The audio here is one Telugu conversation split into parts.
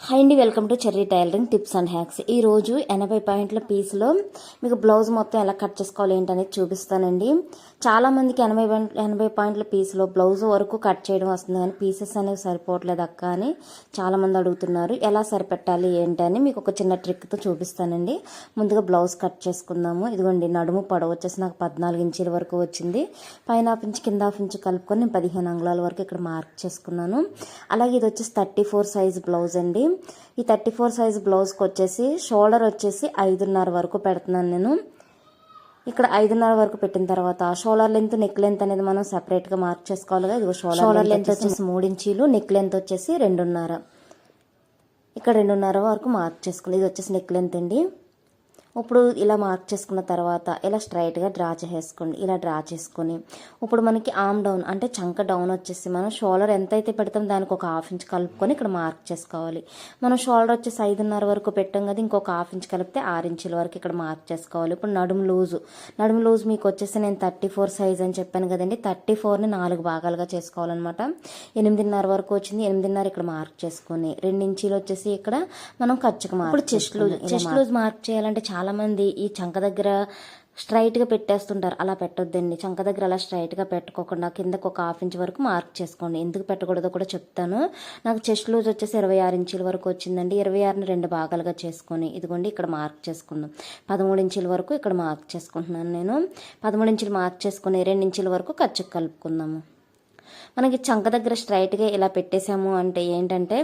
హాయ్ అండి welcome to cherry tailoring tips and hacks ఈ రోజు ఎనభై పాయింట్ల పీస్లో మీకు బ్లౌజ్ మొత్తం ఎలా కట్ చేసుకోవాలి ఏంటనేది చూపిస్తానండి. చాలా మందికి ఎనభై పాయింట్ ఎనభై పాయింట్ల పీస్లో బ్లౌజ్ వరకు కట్ చేయడం వస్తుంది కానీ పీసెస్ అనేవి సరిపోవట్లేదు అక్క అని చాలామంది అడుగుతున్నారు. ఎలా సరిపెట్టాలి ఏంటని మీకు ఒక చిన్న ట్రిక్తో చూపిస్తానండి. ముందుగా బ్లౌజ్ కట్ చేసుకుందాము. ఇదిగోండి నడుము పొడవు వచ్చేసి నాకు పద్నాలుగు ఇంచీల వరకు వచ్చింది. పైన హాఫ్ ఇంచ్ కింద హాఫ్ ఇంచ్ కలుపుకొని నేను పదిహేను అంగుళాల వరకు ఇక్కడ మార్క్ చేసుకున్నాను. అలాగే ఇది వచ్చేసి థర్టీ ఫోర్ సైజ్ బ్లౌజ్ అండి. ఈ థర్టీ ఫోర్ సైజ్ బ్లౌజ్కి వచ్చేసి షోల్డర్ వచ్చేసి ఐదున్నర వరకు పెడుతున్నాను నేను. ఇక్కడ ఐదున్నర వరకు పెట్టిన తర్వాత షోల్డర్ లెంత్ నెక్ లెంత్ అనేది మనం సెపరేట్గా మార్క్ చేసుకోవాలి కదా. ఇదిగో షోల్డర్ లెంత్ వచ్చేసి మూడు ఇంచీలు నెక్ లెంత్ వచ్చేసి రెండున్నర. ఇక్కడ రెండున్నర వరకు మార్క్ చేసుకోవాలి. ఇది వచ్చేసి నెక్ లెంత్ అండి. ఇప్పుడు ఇలా మార్క్ చేసుకున్న తర్వాత ఇలా స్ట్రైట్గా డ్రా చేసేసుకోండి ఇలా డ్రా చేసుకొని. ఇప్పుడు మనకి ఆమ్ డౌన్ అంటే చంక డౌన్ వచ్చేసి మనం షోల్డర్ ఎంత అయితే పెడతాం దానికి ఒక హాఫ్ ఇంచ్ కలుపుకొని ఇక్కడ మార్క్ చేసుకోవాలి. మనం షోల్డర్ వచ్చేసి ఐదున్నర వరకు పెట్టాం కదా ఇంకొక హాఫ్ ఇంచ్ కలిపితే ఆరు ఇంచుల వరకు ఇక్కడ మార్క్ చేసుకోవాలి. ఇప్పుడు నడుము లూజు నడుము లూజ్ మీకు వచ్చేసి నేను థర్టీ ఫోర్ సైజ్ అని చెప్పాను కదండి థర్టీ ఫోర్ని నాలుగు భాగాలుగా చేసుకోవాలన్నమాట. ఎనిమిదిన్నర వరకు వచ్చింది ఎనిమిదిన్నర ఇక్కడ మార్క్ చేసుకొని. రెండు ఇంచీలు వచ్చేసి ఇక్కడ మనం ఖర్చుకు మార్క్ ఇప్పుడు chest loose chest loose mark చేయాలంటే చాలా చాలామంది ఈ చంక దగ్గర స్ట్రైట్గా పెట్టేస్తుంటారు. అలా పెట్టొద్దండి. చంక దగ్గర అలా స్ట్రైట్గా పెట్టుకోకుండా కిందకు ఒక హాఫ్ ఇంచ్ వరకు మార్క్ చేసుకోండి. ఎందుకు పెట్టకూడదో కూడా చెప్తాను. నాకు చెస్ట్ లూజ్ వచ్చేసి ఇరవై ఆరు ఇంచుల వరకు వచ్చిందండి. ఇరవై ఆరుని రెండు భాగాలుగా చేసుకొని ఇదిగోండి ఇక్కడ మార్క్ చేసుకుందాం. పదమూడు ఇంచుల వరకు ఇక్కడ మార్క్ చేసుకుంటున్నాను నేను. పదమూడు ఇంచులు మార్క్ చేసుకుని రెండు ఇంచుల వరకు ఖర్చుకు కలుపుకుందాము. మనకి చంక దగ్గర స్ట్రైట్గా ఇలా పెట్టేసాము అంటే ఏంటంటే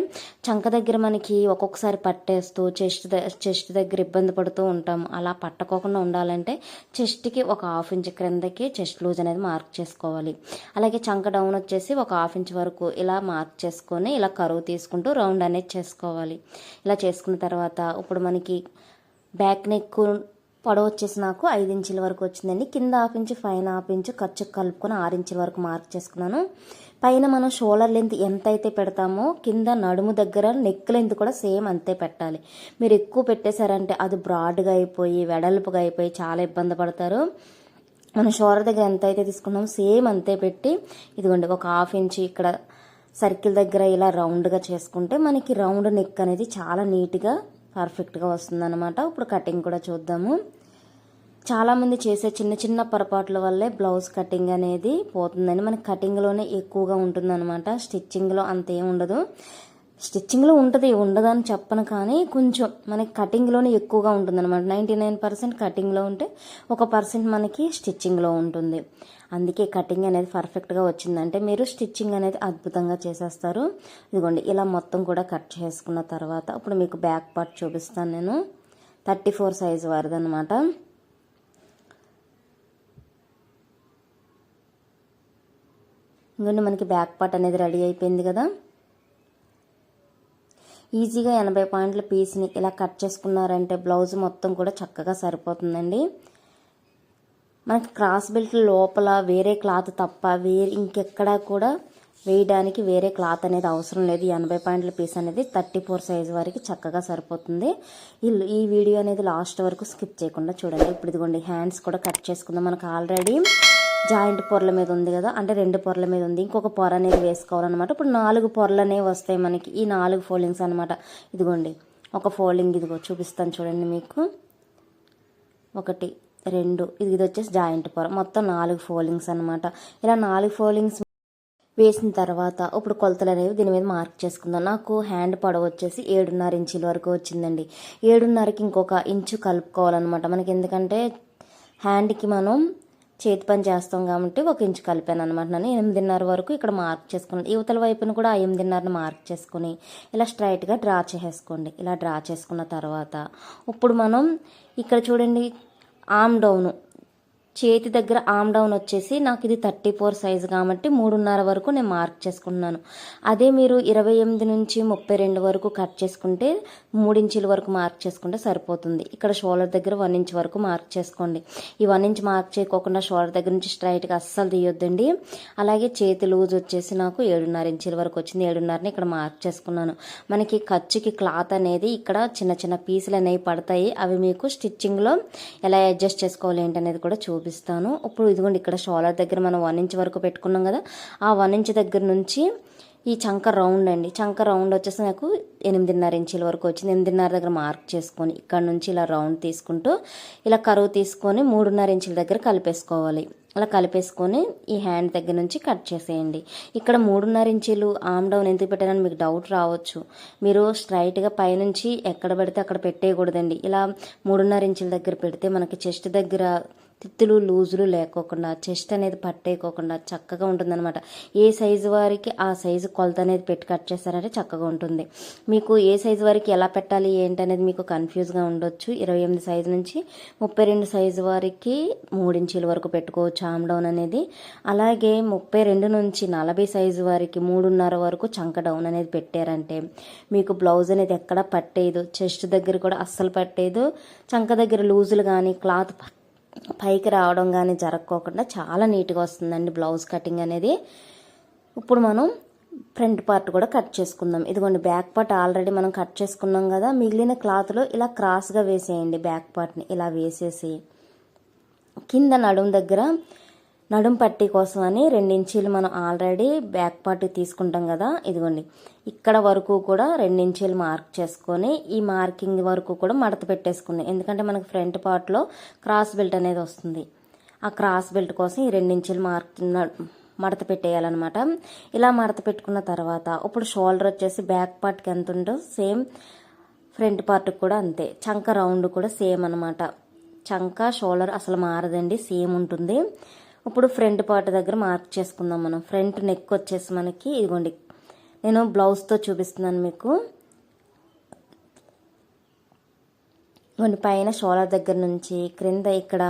చంక దగ్గర మనకి ఒక్కొక్కసారి పట్టేస్తూ చెస్ట్ చెస్ట్ దగ్గర ఇబ్బంది పడుతూ ఉంటాం. అలా పట్టకోకుండా ఉండాలంటే చెస్ట్కి ఒక హాఫ్ ఇంచ్ క్రిందకి చెస్ట్ లూజ్ అనేది మార్క్ చేసుకోవాలి. అలాగే చంక డౌన్ వచ్చేసి ఒక హాఫ్ ఇంచ్ వరకు ఇలా మార్క్ చేసుకొని ఇలా కరువు తీసుకుంటూ రౌండ్ అనేది చేసుకోవాలి. ఇలా చేసుకున్న తర్వాత ఇప్పుడు మనకి బ్యాక్ నెక్ పొడవు వచ్చేసి నాకు ఐదు ఇంచుల వరకు వచ్చిందండి. కింద హాఫ్ ఇంచు పైన హాఫ్ ఇంచు ఖర్చు కలుపుకొని ఆరు ఇంచుల వరకు మార్క్ చేసుకున్నాను. పైన మనం షోల్డర్ లెంత్ ఎంత అయితే పెడతామో కింద నడుము దగ్గర నెక్ లెంత్ కూడా సేమ్ అంతే పెట్టాలి. మీరు ఎక్కువ పెట్టేశారంటే అది బ్రాడ్గా అయిపోయి వెడల్పుగా అయిపోయి చాలా ఇబ్బంది పడతారు. మనం షోల్డర్ దగ్గర ఎంత అయితే తీసుకున్నామో సేమ్ అంతే పెట్టి ఇదిగోండి ఒక హాఫ్ ఇంచు ఇక్కడ సర్కిల్ దగ్గర ఇలా రౌండ్గా చేసుకుంటే మనకి రౌండ్ నెక్ అనేది చాలా నీట్గా పర్ఫెక్ట్గా వస్తుందన్నమాట. ఇప్పుడు కటింగ్ కూడా చూద్దాము. చాలామంది చేసే చిన్న చిన్న పొరపాట్ల వల్లే బ్లౌజ్ కటింగ్ అనేది పోతుందని మనకి కటింగ్లోనే ఎక్కువగా ఉంటుందన్నమాట. స్టిచ్చింగ్లో అంత ఉండదు. స్టిచ్చింగ్లో ఉంటుంది ఉండదని చెప్పను కానీ కొంచెం మనకి కటింగ్లోనే ఎక్కువగా ఉంటుందన్నమాట. నైంటీ నైన్ పర్సెంట్ కటింగ్లో ఉంటే ఒక పర్సెంట్ మనకి స్టిచ్చింగ్లో ఉంటుంది. అందుకే కటింగ్ అనేది పర్ఫెక్ట్గా వచ్చిందంటే మీరు స్టిచ్చింగ్ అనేది అద్భుతంగా చేసేస్తారు. ఇదిగోండి ఇలా మొత్తం కూడా కట్ చేసుకున్న తర్వాత ఇప్పుడు మీకు బ్యాక్ పార్ట్ చూపిస్తాను నేను. థర్టీ ఫోర్ సైజ్ వారిదనమాట ఇంకొండి మనకి బ్యాక్ పార్ట్ అనేది రెడీ అయిపోయింది కదా. ఈజీగా ఎనభై పాయింట్ల పీస్ని ఇలా కట్ చేసుకున్నారంటే బ్లౌజ్ మొత్తం కూడా చక్కగా సరిపోతుందండి. మనకి క్రాస్ బెల్ట్ లోపల వేరే క్లాత్ తప్ప వేరే ఇంకెక్కడా కూడా వేయడానికి వేరే క్లాత్ అనేది అవసరం లేదు. ఎనభై పాయింట్ల పీస్ అనేది థర్టీ ఫోర్ సైజ్ వరకు చక్కగా సరిపోతుంది. ఈ వీడియో అనేది లాస్ట్ వరకు స్కిప్ చేయకుండా చూడండి. ఇప్పుడు ఇదిగోండి హ్యాండ్స్ కూడా కట్ చేసుకుందాం. మనకు ఆల్రెడీ జాయింట్ పొరల మీద ఉంది కదా అంటే రెండు పొరల మీద ఉంది. ఇంకొక పొర అనేది వేసుకోవాలన్నమాట. ఇప్పుడు నాలుగు పొరలు అనేవి వస్తాయి మనకి. ఈ నాలుగు ఫోల్డింగ్స్ అనమాట ఇదిగోండి ఒక ఫోల్డింగ్ ఇదిగో చూపిస్తాను చూడండి మీకు. ఒకటి రెండు ఇది ఇది వచ్చేసి జాయింట్ పొర. మొత్తం నాలుగు ఫోల్డింగ్స్ అనమాట ఇలా నాలుగు ఫోల్డింగ్స్ వేసిన తర్వాత ఇప్పుడు కొలతలు అనేవి దీని మీద మార్క్ చేసుకుందాం. నాకు హ్యాండ్ పొడవు వచ్చేసి ఏడున్నర ఇంచుల వరకు వచ్చిందండి. ఏడున్నరకి ఇంకొక ఇంచు కలుపుకోవాలన్నమాట. మనకి ఎందుకంటే హ్యాండ్కి మనం చేతి పని చేస్తాం కాబట్టి ఒక ఇంచు కలిపాను అనమాట నేను ఎనిమిదిన్నర వరకు ఇక్కడ మార్క్ చేసుకున్నాను. యువతల వైపున కూడా ఆ మార్క్ చేసుకుని ఇలా స్ట్రైట్గా డ్రా చేసేసుకోండి. ఇలా డ్రా చేసుకున్న తర్వాత ఇప్పుడు మనం ఇక్కడ చూడండి ఆమ్ డౌను చేతి దగ్గర ఆమ్ డౌన్ వచ్చేసి నాకు ఇది థర్టీ ఫోర్ సైజ్ కాబట్టి మూడున్నర వరకు నేను మార్క్ చేసుకున్నాను. అదే మీరు ఇరవై ఎనిమిది నుంచి ముప్పై రెండు వరకు కట్ చేసుకుంటే మూడించుల వరకు మార్క్ చేసుకుంటే సరిపోతుంది. ఇక్కడ షోల్డర్ దగ్గర వన్ ఇంచ్ వరకు మార్క్ చేసుకోండి. ఈ వన్ ఇంచ్ మార్క్ చేయకోకుండా షోల్డర్ దగ్గర నుంచి స్ట్రైట్గా అస్సలు తీయొద్దండి. అలాగే చేతి లూజ్ వచ్చేసి నాకు ఏడున్నర ఇంచుల వరకు వచ్చింది. ఏడున్నరని ఇక్కడ మార్క్ చేసుకున్నాను. మనకి ఖర్చుకి క్లాత్ అనేది ఇక్కడ చిన్న చిన్న పీసులు అనేవి పడతాయి. అవి మీకు స్టిచ్చింగ్లో ఎలా అడ్జస్ట్ చేసుకోవాలి ఏంటనేది కూడా చూపి చూపిస్తాను. ఇప్పుడు ఇదిగోండి ఇక్కడ షోలర్ దగ్గర మనం వన్ ఇంచ్ వరకు పెట్టుకున్నాం కదా ఆ వన్ ఇంచ్ దగ్గర నుంచి ఈ చంక రౌండ్ అండి. చంక రౌండ్ వచ్చేసి నాకు ఎనిమిదిన్నర ఇంచుల వరకు వచ్చింది. ఎనిమిదిన్నర దగ్గర మార్క్ చేసుకొని ఇక్కడ నుంచి ఇలా రౌండ్ తీసుకుంటూ ఇలా కరువు తీసుకొని మూడున్నర ఇంచుల దగ్గర కలిపేసుకోవాలి. అలా కలిపేసుకొని ఈ హ్యాండ్ దగ్గర నుంచి కట్ చేసేయండి. ఇక్కడ మూడున్నర ఇంచులు ఆమ్ డౌన్ ఎందుకు పెట్టారని మీకు డౌట్ రావచ్చు. మీరు స్ట్రైట్గా పైనుంచి ఎక్కడ పెడితే అక్కడ పెట్టేయకూడదండి. ఇలా మూడున్నర ఇంచుల దగ్గర పెడితే మనకి చెస్ట్ దగ్గర తిత్తులు లూజులు లేకోకుండా చెస్ట్ అనేది పట్టేయకోకుండా చక్కగా ఉంటుందన్నమాట. ఏ సైజు వారికి ఆ సైజు కొలత అనేది పెట్టి కట్ చేస్తారంటే చక్కగా ఉంటుంది. మీకు ఏ సైజు వారికి ఎలా పెట్టాలి ఏంటి అనేది మీకు కన్ఫ్యూజ్గా ఉండొచ్చు. ఇరవై ఎనిమిది సైజు నుంచి ముప్పై రెండు సైజు వారికి మూడించీల వరకు పెట్టుకోవచ్చు ఆమ్ డౌన్ అనేది. అలాగే ముప్పై రెండు నుంచి నలభై సైజు వారికి మూడున్నర వరకు చంక డౌన్ అనేది పెట్టారంటే మీకు బ్లౌజ్ అనేది ఎక్కడ పట్టేదు చెస్ట్ దగ్గర కూడా అస్సలు పట్టేదు చంక దగ్గర లూజులు కానీ క్లాత్ పైకి రావడం కానీ జరగకోకుండా చాలా నీట్గా వస్తుందండి బ్లౌజ్ కటింగ్ అనేది. ఇప్పుడు మనం ఫ్రంట్ పార్ట్ కూడా కట్ చేసుకుందాం. ఇదిగోండి బ్యాక్ పార్ట్ ఆల్రెడీ మనం కట్ చేసుకున్నాం కదా మిగిలిన క్లాత్లో ఇలా క్రాస్గా వేసేయండి బ్యాక్ పార్ట్ని ఇలా వేసేసి. కింద నడుము దగ్గర నడుం పట్టీ కోసం అని రెండించీలు మనం ఆల్రెడీ బ్యాక్ పార్ట్ తీసుకుంటాం కదా ఇదిగోండి. ఇక్కడ వరకు కూడా రెండించీలు మార్క్ చేసుకొని ఈ మార్కింగ్ వరకు కూడా మడత పెట్టేసుకుంది. ఎందుకంటే మనకు ఫ్రంట్ పార్ట్లో క్రాస్ బెల్ట్ అనేది వస్తుంది. ఆ క్రాస్ బెల్ట్ కోసం ఈ రెండించీలు మార్క్ మడత పెట్టేయాలన్నమాట. ఇలా మడత పెట్టుకున్న తర్వాత ఇప్పుడు షోల్డర్ వచ్చేసి బ్యాక్ పార్ట్కి ఎంత ఉందో సేమ్ ఫ్రంట్ పార్ట్కి కూడా అంతే. చంక రౌండ్ కూడా సేమ్ అనమాట చంక షోల్డర్ అసలు మారదండి సేమ్ ఉంటుంది. ఇప్పుడు ఫ్రంట్ పార్ట్ దగ్గర మార్క్ చేసుకుందాం మనం. ఫ్రంట్ నెక్ వచ్చేసి మనకి ఇదిగోండి. నేను బ్లౌజ్తో చూపిస్తున్నాను మీకు. ఇదిగోండి పైన షోలర్ దగ్గర నుంచి క్రింద ఇక్కడ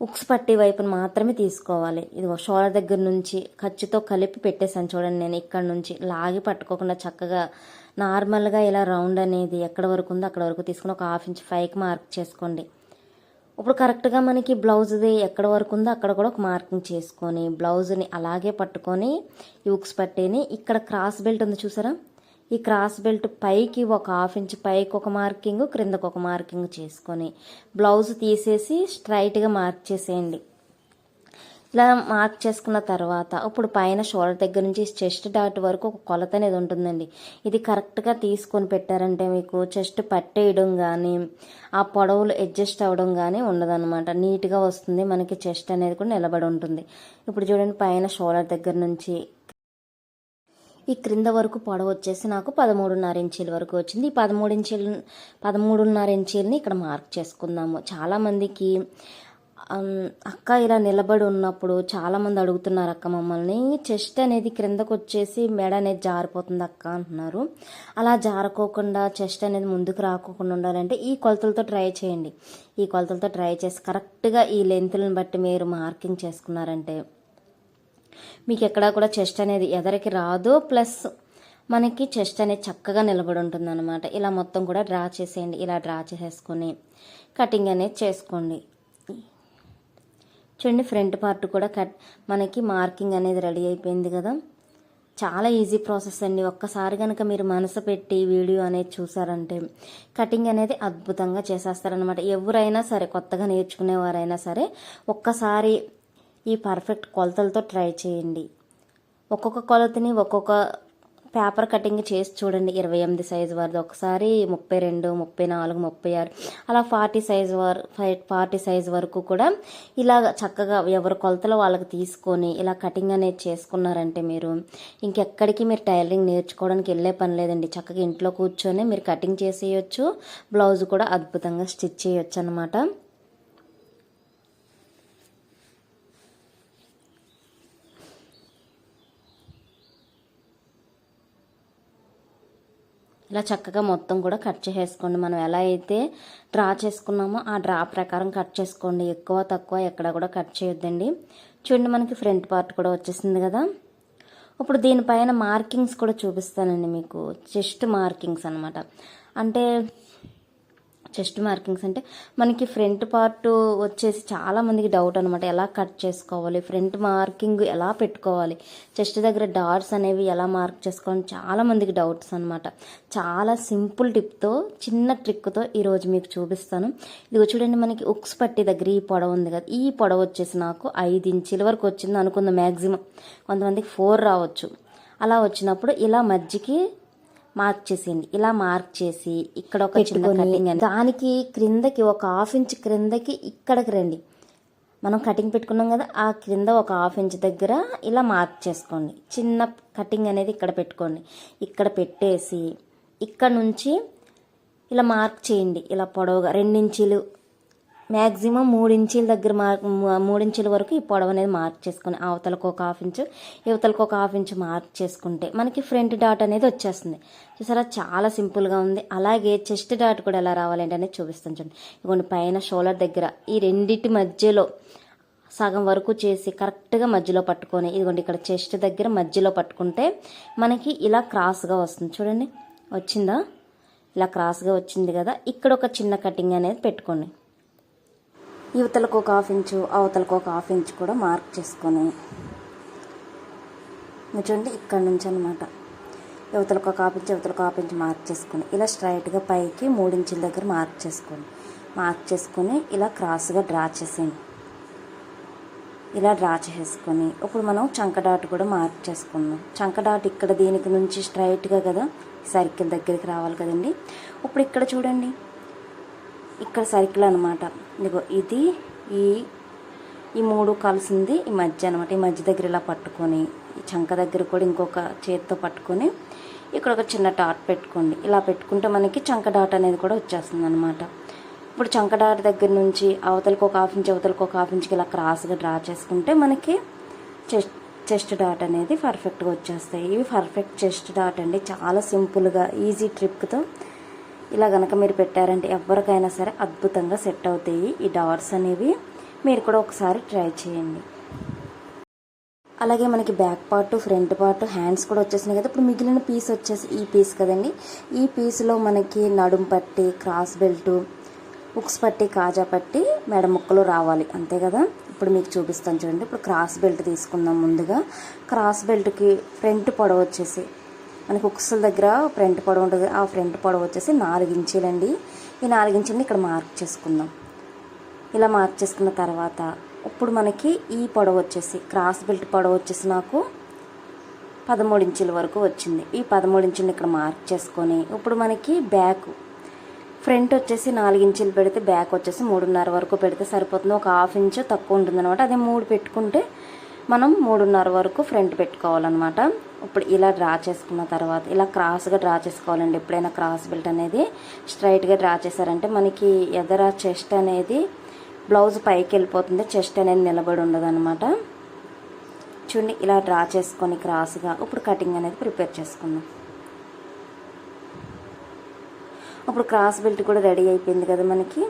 ఉక్స్ పట్టి వైపున మాత్రమే తీసుకోవాలి. ఇదిగో షోలర్ దగ్గర నుంచి ఖర్చుతో కలిపి పెట్టేశాను చూడండి నేను. ఇక్కడ నుంచి లాగి పట్టుకోకుండా చక్కగా నార్మల్గా ఇలా రౌండ్ అనేది ఎక్కడ వరకు ఉందో అక్కడ వరకు తీసుకుని ఒక హాఫ్ ఇంచ్ పైకి మార్క్ చేసుకోండి. ఇప్పుడు కరెక్ట్గా మనకి బ్లౌజ్ది ఎక్కడ వరకు ఉందో అక్కడ కూడా ఒక మార్కింగ్ చేసుకొని బ్లౌజ్ని అలాగే పట్టుకొని ఈ ఉక్స్ పట్టేని ఇక్కడ క్రాస్ బెల్ట్ ఉంది చూసారా? ఈ క్రాస్ బెల్ట్ పైకి ఒక హాఫ్ ఇంచ్ పైకి ఒక మార్కింగ్ క్రిందకు ఒక మార్కింగ్ చేసుకొని బ్లౌజ్ తీసేసి స్ట్రైట్గా మార్క్ చేసేయండి. ఇలా మార్క్ చేసుకున్న తర్వాత ఇప్పుడు పైన షోల్డర్ దగ్గర నుంచి చెస్ట్ డాట్ వరకు ఒక కొలత అనేది ఉంటుందండి. ఇది కరెక్ట్గా తీసుకొని పెట్టారంటే మీకు చెస్ట్ పట్టేయడం కానీ ఆ పొడవులు అడ్జస్ట్ అవ్వడం కానీ ఉండదన్నమాట. నీట్గా వస్తుంది మనకి చెస్ట్ అనేది కూడా నిలబడి ఉంటుంది. ఇప్పుడు చూడండి పైన షోల్డర్ దగ్గర నుంచి ఈ క్రింద వరకు పొడవు వచ్చేసి నాకు పదమూడున్నర ఇంచీల వరకు వచ్చింది. ఈ పదమూడు ఇంచీలు పదమూడున్నర ఇంచీలని ఇక్కడ మార్క్ చేసుకుందాము. చాలామందికి అక్క ఇలా నిలబడి ఉన్నప్పుడు చాలామంది అడుగుతున్నారు అక్క మమ్మల్ని చెస్ట్ అనేది క్రిందకు వచ్చేసి మెడ అనేది జారిపోతుంది అక్క అంటున్నారు. అలా జారుకోకుండా చెస్ట్ అనేది ముందుకు రాకోకుండా ఉండాలంటే ఈ కొలతలతో ట్రై చేయండి. ఈ కొలతలతో ట్రై చేసి కరెక్ట్గా ఈ లెంత్లను బట్టి మీరు మార్కింగ్ చేసుకున్నారంటే మీకు ఎక్కడా కూడా చెస్ట్ అనేది ఎదరికి రాదు. ప్లస్ మనకి చెస్ట్ అనేది చక్కగా నిలబడి ఉంటుంది అనమాట ఇలా మొత్తం కూడా డ్రా చేసేయండి. ఇలా డ్రా చేసేసుకొని కటింగ్ అనేది చేసుకోండి. చూడండి ఫ్రంట్ పార్ట్ కూడా కట్. మనకి మార్కింగ్ అనేది రెడీ అయిపోయింది కదా. చాలా ఈజీ ప్రాసెస్ అండి. ఒక్కసారి కనుక మీరు మనసు పెట్టి వీడియో అనేది చూసారంటే కటింగ్ అనేది అద్భుతంగా చేసేస్తారనమాట ఎవరైనా సరే కొత్తగా నేర్చుకునేవారైనా సరే ఒక్కసారి ఈ పర్ఫెక్ట్ కొలతలతో ట్రై చేయండి. ఒక్కొక్క కొలతని ఒక్కొక్క పేపర్ కటింగ్ చేసి చూడండి ఇరవై ఎనిమిది సైజు వారిది. ఒకసారి ముప్పై రెండు ముప్పై నాలుగు ముప్పై ఆరు. అలా ఫార్టీ సైజ్ వారు ఫార్టీ సైజు వరకు కూడా ఇలా చక్కగా ఎవరి కొలతలు వాళ్ళకి తీసుకొని ఇలా కటింగ్ అనేది చేసుకున్నారంటే మీరు ఇంకెక్కడికి మీరు టైలరింగ్ నేర్చుకోవడానికి వెళ్ళే పని లేదండి. చక్కగా ఇంట్లో కూర్చొని మీరు కటింగ్ చేసేయచ్చు బ్లౌజ్ కూడా అద్భుతంగా స్టిచ్ చేయొచ్చు అనమాట ఇలా చక్కగా మొత్తం కూడా కట్ చేసేసుకోండి. మనం ఎలా అయితే డ్రా చేసుకున్నామో ఆ డ్రా ప్రకారం కట్ చేసుకోండి. ఎక్కువ తక్కువ ఎక్కడ కూడా కట్ చేయొద్దండి. చూడండి మనకి ఫ్రంట్ పార్ట్ కూడా వచ్చేసింది కదా. ఇప్పుడు దీనిపైన మార్కింగ్స్ కూడా చూపిస్తానండి మీకు. చెస్ట్ మార్కింగ్స్ అనమాట అంటే చెస్ట్ మార్కింగ్స్ అంటే మనకి ఫ్రంట్ పార్ట్ వచ్చేసి చాలా మందికి డౌట్ అనమాట ఎలా కట్ చేసుకోవాలి? ఫ్రంట్ మార్కింగ్ ఎలా పెట్టుకోవాలి? చెస్ట్ దగ్గర డాట్స్ అనేవి ఎలా మార్క్ చేసుకోవాలి చాలా మందికి డౌట్స్ అనమాట చాలా సింపుల్ టిప్తో చిన్న ట్రిక్తో ఈరోజు మీకు చూపిస్తాను. ఇది చూడండి మనకి ఉక్స్ పట్టి దగ్గర ఈ పొడవ ఉంది కదా. ఈ పొడవ వచ్చేసి నాకు ఐదు ఇంచుల వరకు వచ్చింది అనుకుంది మ్యాక్సిమం కొంతమందికి ఫోర్ రావచ్చు. అలా వచ్చినప్పుడు ఇలా మధ్యకి మార్క్ చేసేయండి. ఇలా మార్క్ చేసి ఇక్కడ ఒక చిన్న కటింగ్ అని దానికి క్రిందకి ఒక హాఫ్ ఇంచ్ క్రిందకి ఇక్కడికి రండి. మనం కటింగ్ పెట్టుకున్నాం కదా ఆ క్రింద ఒక హాఫ్ ఇంచ్ దగ్గర ఇలా మార్క్ చేసుకోండి. చిన్న కటింగ్ అనేది ఇక్కడ పెట్టుకోండి. ఇక్కడ పెట్టేసి ఇక్కడ నుంచి ఇలా మార్క్ చేయండి. ఇలా పొడవుగా రెండించీలు మ్యాక్సిమం మూడు ఇంచుల దగ్గర మార్క్ మూడు వరకు ఈ పొడవు అనేది మార్క్ చేసుకుని అవతలకు ఒక హాఫ్ ఇంచు యువతలకు ఒక హాఫ్ ఇంచు మార్క్ చేసుకుంటే మనకి ఫ్రంట్ డాట్ అనేది వచ్చేస్తుంది. చూసారా? చాలా సింపుల్గా ఉంది. అలాగే చెస్ట్ డాట్ కూడా ఎలా రావాలంటే అనేది చూపిస్తాను చూడండి. ఇదిగోండి పైన షోల్డర్ దగ్గర ఈ రెండింటి మధ్యలో సగం వరకు చేసి కరెక్ట్గా మధ్యలో పట్టుకొని ఇదిగోండి ఇక్కడ చెస్ట్ దగ్గర మధ్యలో పట్టుకుంటే మనకి ఇలా క్రాస్గా వస్తుంది. చూడండి వచ్చిందా? ఇలా క్రాస్గా వచ్చింది కదా? ఇక్కడ ఒక చిన్న కటింగ్ అనేది పెట్టుకోండి. యువతలకు ఒక హాఫ్ ఇంచు అవతలకు ఒక హాఫ్ ఇంచు కూడా మార్క్ చేసుకొని. చూడండి ఇక్కడ నుంచి అనమాట యువతలకు ఒక హాఫ్ ఇంచు యువతలకు హాఫ్ ఇంచు మార్క్ చేసుకొని. ఇలా స్ట్రైట్గా పైకి మూడించుల దగ్గర మార్క్ చేసుకోండి మార్క్ చేసుకొని ఇలా క్రాస్గా డ్రా చేసేయండి. ఇలా డ్రా చేసుకొని ఇప్పుడు మనం చంక డాట్ కూడా మార్క్ చేసుకుందాం. చంక డాట్ ఇక్కడ దీనికి నుంచి స్ట్రైట్గా కదా సర్కిల్ దగ్గరికి రావాలి కదండి. ఇప్పుడు ఇక్కడ చూడండి. ఇక్కడ సర్కిల్ అనమాట ఇదిగో ఇది ఈ ఈ మూడు కలిసింది ఈ మధ్య అనమాట ఈ మధ్య దగ్గర ఇలా పట్టుకొని ఈ చంక దగ్గర కూడా ఇంకొక చేతితో పట్టుకొని ఇక్కడ ఒక చిన్న డాట్ పెట్టుకోండి. ఇలా పెట్టుకుంటే మనకి చంక డాట్ అనేది కూడా వచ్చేస్తుంది అనమాట ఇప్పుడు చంక డాట్ దగ్గర నుంచి అవతలకు ఒక హాఫ్ ఇంచ్ అవతలకు ఒక హాఫ్ ఇంచ్కి ఇలా క్రాస్గా డ్రా చేసుకుంటే మనకి చెస్ట్ చెస్ట్ డాట్ అనేది పర్ఫెక్ట్గా వచ్చేస్తాయి. ఇవి పర్ఫెక్ట్ చెస్ట్ డాట్ అండి. చాలా సింపుల్గా ఈజీ ట్రిక్తో ఇలా కనుక మీరు పెట్టారంటే ఎవరికైనా సరే అద్భుతంగా సెట్ అవుతాయి ఈ డాట్స్ అనేవి. మీరు కూడా ఒకసారి ట్రై చేయండి. అలాగే మనకి back part front part hands కూడా వచ్చేసినాయి కదా. ఇప్పుడు మిగిలిన పీస్ వచ్చేసి ఈ పీస్ కదండి. ఈ పీస్లో మనకి నడుం పట్టి క్రాస్ బెల్ట్ ఉక్స్ పట్టి కాజా పట్టి మెడ ముక్కలు రావాలి. అంతే కదా? ఇప్పుడు మీకు చూపిస్తాను చూడండి. ఇప్పుడు క్రాస్ బెల్ట్ తీసుకుందాం ముందుగా. క్రాస్ బెల్ట్కి ఫ్రంట్ పొడవు వచ్చేసి మనకి ఉక్సుల దగ్గర ఫ్రంట్ పొడవు ఉంటుంది. ఆ ఫ్రంట్ పొడవు వచ్చేసి నాలుగు ఇంచీలండి. ఈ నాలుగు ఇంచులని ఇక్కడ మార్క్ చేసుకుందాం. ఇలా మార్క్ చేసుకున్న తర్వాత ఇప్పుడు మనకి ఈ పొడవు వచ్చేసి క్రాస్ బెల్ట్ పొడవు వచ్చేసి నాకు పదమూడు ఇంచుల వరకు వచ్చింది. ఈ పదమూడు ఇంచుని ఇక్కడ మార్క్ చేసుకొని ఇప్పుడు మనకి బ్యాక్ ఫ్రంట్ వచ్చేసి నాలుగు ఇంచులు పెడితే బ్యాక్ వచ్చేసి మూడున్నర వరకు పెడితే సరిపోతుంది. ఒక హాఫ్ ఇంచు తక్కువ ఉంటుంది అనమాట అదే మూడు పెట్టుకుంటే మనం మూడున్నర వరకు ఫ్రంట్ పెట్టుకోవాలన్నమాట. ఇప్పుడు ఇలా డ్రా చేసుకున్న తర్వాత ఇలా క్రాస్గా డ్రా చేసుకోవాలండి. ఎప్పుడైనా క్రాస్ బెల్ట్ అనేది స్ట్రైట్గా డ్రా చేశారంటే మనకి ఎదర చెస్ట్ అనేది బ్లౌజ్ పైకి వెళ్ళిపోతుంది. చెస్ట్ అనేది నిలబడి ఉండదు అనమాట చూడండి ఇలా డ్రా చేసుకొని క్రాస్గా ఇప్పుడు కటింగ్ అనేది ప్రిపేర్ చేసుకుందాం. ఇప్పుడు క్రాస్ బెల్ట్ కూడా రెడీ అయిపోయింది కదా మనకి.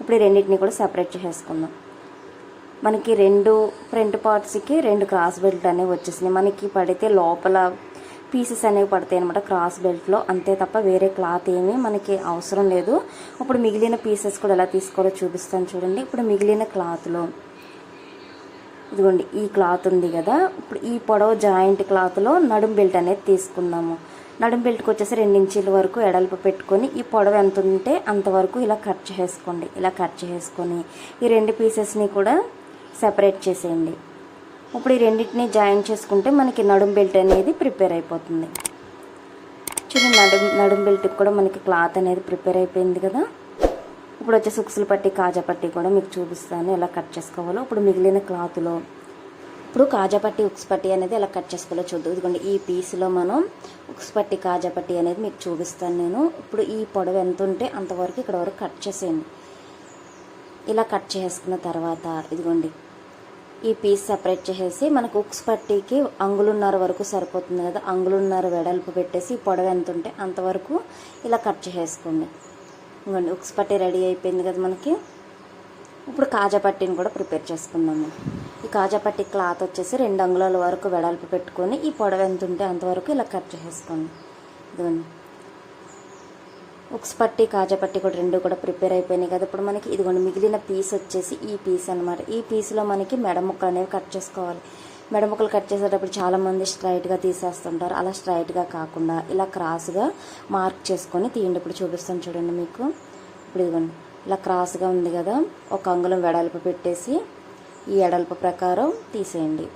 ఇప్పుడు రెండింటిని కూడా సెపరేట్ చేసేసుకుందాం మనకి రెండు ఫ్రంట్ పార్ట్స్కి రెండు క్రాస్ బెల్ట్ అనేవి వచ్చేసినాయి. మనకి పడితే లోపల పీసెస్ అనేవి పడతాయి అనమాట క్రాస్ బెల్ట్లో అంతే తప్ప వేరే క్లాత్ ఏమీ మనకి అవసరం లేదు. ఇప్పుడు మిగిలిన పీసెస్ కూడా ఎలా తీసుకోవాలో చూపిస్తాను చూడండి. ఇప్పుడు మిగిలిన క్లాత్లో ఇదిగోండి ఈ క్లాత్ ఉంది కదా. ఇప్పుడు ఈ పొడవు జాయింట్ క్లాత్లో నడుం బెల్ట్ అనేది తీసుకుందాము. నడుం బెల్ట్కి వచ్చేసి రెండు ఇంచీల వరకు ఎడల్పు పెట్టుకొని ఈ పొడవు ఎంత ఉంటే అంతవరకు ఇలా కట్ చేసుకోండి. ఇలా కట్ చేసుకొని ఈ రెండు పీసెస్ని కూడా సెపరేట్ చేసేయండి. ఇప్పుడు ఈ రెండింటిని జాయిన్ చేసుకుంటే మనకి నడుం బెల్ట్ అనేది ప్రిపేర్ అయిపోతుంది. చూడండి నడుం నడుం బెల్ట్కి కూడా మనకి క్లాత్ అనేది ప్రిపేర్ అయిపోయింది కదా. ఇప్పుడు వచ్చేసి ఉక్సులు పట్టి కాజా పట్టి కూడా మీకు చూపిస్తాను ఎలా కట్ చేసుకోవాలో. ఇప్పుడు మిగిలిన క్లాత్లో ఇప్పుడు కాజా పట్టి ఉక్స్ పట్టి అనేది ఎలా కట్ చేసుకోవాలో చూద్దాం. ఇదిగోండి ఈ పీస్లో మనం ఉక్స్ పట్టి కాజా పట్టి అనేది మీకు చూపిస్తాను నేను. ఇప్పుడు ఈ పొడవు ఎంత ఉంటే అంతవరకు ఇక్కడ వరకు కట్ చేసేయండి. ఇలా కట్ చేసుకున్న తర్వాత ఇదిగోండి. ఈ పీస్ సపరేట్ చేసేసి మనకు ఉక్స్ పట్టీకి అంగులున్నర వరకు సరిపోతుంది కదా అంగులున్నర వెడల్పు పెట్టేసి ఈ పొడవు ఎంత ఉంటే అంతవరకు ఇలా కట్ చేసేసుకోండి. ఇదిగోండి ఉక్స్ పట్టీ రెడీ అయిపోయింది కదా మనకి. ఇప్పుడు కాజా పట్టీని కూడా ప్రిపేర్ చేసుకుందాము. ఈ కాజా పట్టీ క్లాత్ వచ్చేసి రెండు అంగుళాల వరకు వెడల్పు పెట్టుకొని ఈ పొడవు ఎంత ఉంటే అంతవరకు ఇలా కట్ చేసేసుకోండి. ఇదిగోండి. ఉక్స్ పట్టి కాజా పట్టి కూడా రెండు కూడా ప్రిపేర్ అయిపోయినాయి కదా. ఇప్పుడు మనకి ఇదిగోండి మిగిలిన పీస్ వచ్చేసి ఈ పీస్ అనమాట ఈ పీస్లో మనకి మెడ ముక్కలు అనేవి కట్ చేసుకోవాలి. మెడ ముక్కలు కట్ చేసేటప్పుడు చాలామంది స్ట్రైట్గా తీసేస్తుంటారు. అలా స్ట్రైట్గా కాకుండా ఇలా క్రాస్గా మార్క్ చేసుకొని తీయండి. ఇప్పుడు చూపిస్తాను చూడండి మీకు. ఇప్పుడు ఇదిగోండి ఇలా క్రాస్గా ఉంది కదా. ఒక అంగుళం వెడల్పు పెట్టేసి ఈ ఎడల్పు ప్రకారం తీసేయండి.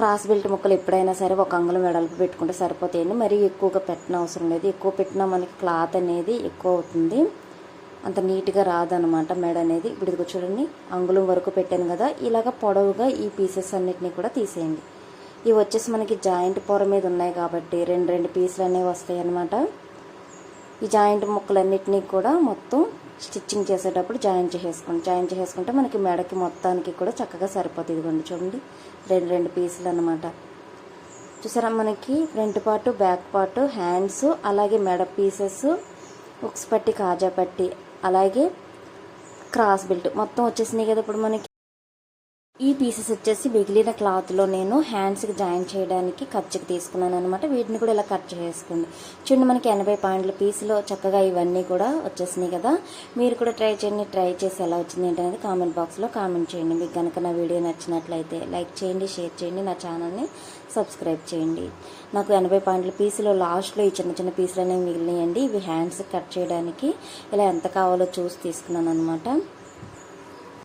క్రాస్ బెల్ట్ ముక్కలు ఎప్పుడైనా సరే ఒక అంగుళం వెడల్పు పెట్టుకుంటే సరిపోతాయండి. మరీ ఎక్కువగా పెట్టిన అవసరం లేదు. ఎక్కువ పెట్టినా మనకి క్లాత్ అనేది ఎక్కువ అవుతుంది. అంత నీట్గా రాదనమాట మెడ అనేది. ఇప్పుడు ఇదిగో చూడండి అంగుళం వరకు పెట్టాను కదా. ఇలాగ పొడవుగా ఈ పీసెస్ అన్నిటినీ కూడా తీసేయండి. ఇవి వచ్చేసి మనకి జాయింట్ పొర మీద ఉన్నాయి కాబట్టి రెండు రెండు పీసులు అనేవి వస్తాయి అన్నమాట ఈ జాయింట్ ముక్కలన్నిటినీ కూడా మొత్తం స్టిచ్చింగ్ చేసేటప్పుడు జాయిన్ చేసేసుకోండి జాయిన్ చేసేసుకుంటే మనకి మెడకి మొత్తానికి కూడా చక్కగా సరిపోతుంది ఇదిగోండి చూడండి. రెండు రెండు పీసులు అనమాట చూసారా మనకి front part back part hands అలాగే మెడ పీసెస్ ఉక్స్ పట్టి కాజా పట్టి అలాగే క్రాస్ బెల్ట్. మొత్తం వచ్చేసినాయి కదా ఇప్పుడు మనకి. ఈ పీసెస్ వచ్చేసి మిగిలిన క్లాత్లో నేను హ్యాండ్స్కి జాయిన్ చేయడానికి ఖర్చుకి తీసుకున్నాను అనమాట వీటిని కూడా ఇలా కట్ చేసుకుంది చూడండి మనకి ఎనభై పాయింట్ల పీసులో చక్కగా ఇవన్నీ కూడా వచ్చేసినాయి కదా. మీరు కూడా ట్రై చేయండి. ట్రై చేసి ఎలా వచ్చింది ఏంటనేది కామెంట్ బాక్స్లో కామెంట్ చేయండి. మీకు కనుక నా వీడియో నచ్చినట్లయితే లైక్ చేయండి షేర్ చేయండి నా ఛానల్ని సబ్స్క్రైబ్ చేయండి. నాకు ఎనభై పాయింట్ల పీసులో లాస్ట్లో ఈ చిన్న చిన్న పీసులు అనేవి మిగిలినాయండి. ఇవి హ్యాండ్స్ కట్ చేయడానికి ఇలా ఎంత కావాలో చూసి తీసుకున్నాను అనమాట